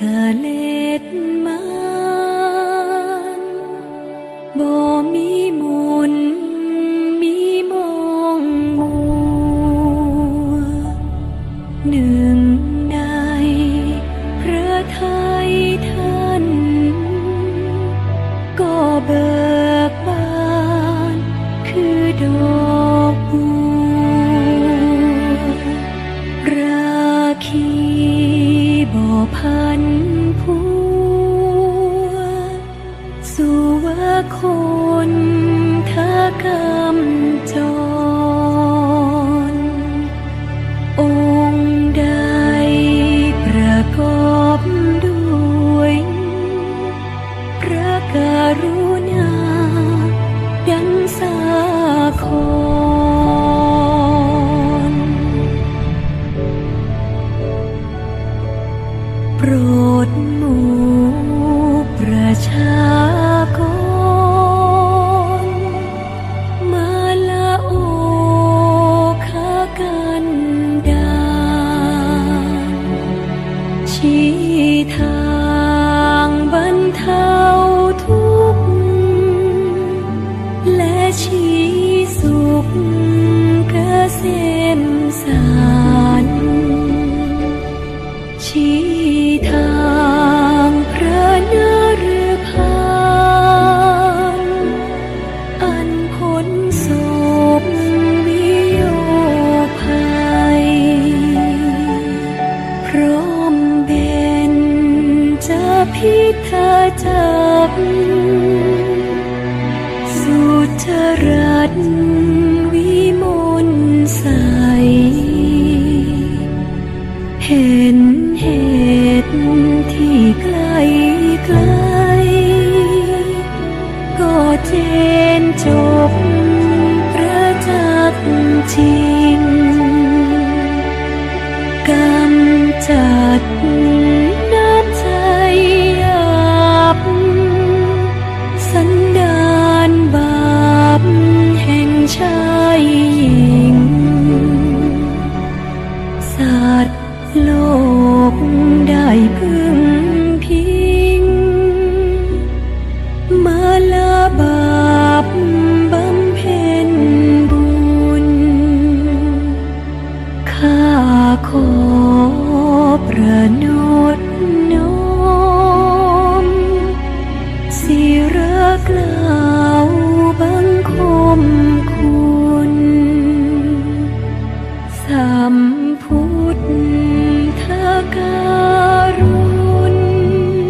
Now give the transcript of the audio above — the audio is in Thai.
galit man bo mi mun mi mong mua หนึ่งในพระทัยท่านก็เบิก สุวคุณากรรมจร องค์ใดประกอบด้วย พระกรุณา ดังสาคอนโปรดหมู่ประชา ชี้ทางบรรเทาทุก วิมลใส เห็นเหตุที่ไกลไกล ก็เจนจบประจักษ์จริง ขอประนุนน้อมสิรักลาบังคมคุณสัม